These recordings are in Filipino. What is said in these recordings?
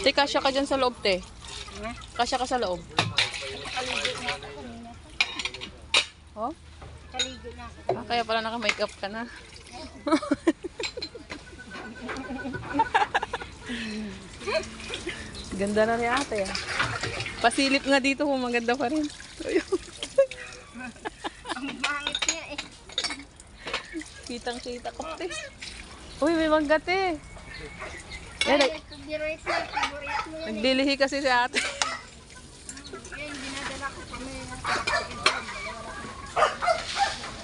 Te, kasya ka dyan sa loob, te. Kasya ka sa loob. Kaligo na ako kanina. Oh? Kaligo na ako. Ah, kaya pala naka-makeup ka na. Ganda na ni ate ah. Pasilip nga dito kung maganda pa rin. Ang bangit niya eh. Kitang kita ko te. Uy, may mangga te. Yan, nag- Ito di rice na. Favorite mo yan eh. naglilihi kasi si ate. Yan, dinadala ko kami.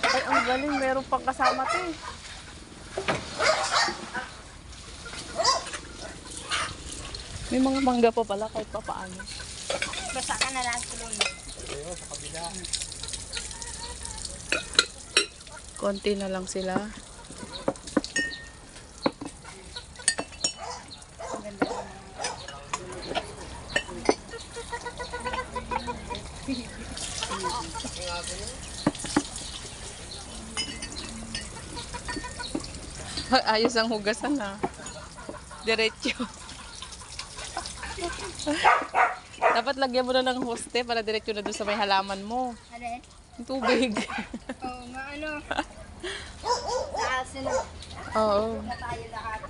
Ay, ang galing. Meron pang kasama te. May mga mangga pa pala kahit pa paano. Basta ka na lang tulong. Konti na lang sila. Ayos ang hugasan na. Diretso. Dapat lagyan mo na ng hoste para diretso na doon sa may halaman mo. Yung tubig. Oo nga ano. Naasin na. Oo. Na tayo lahat.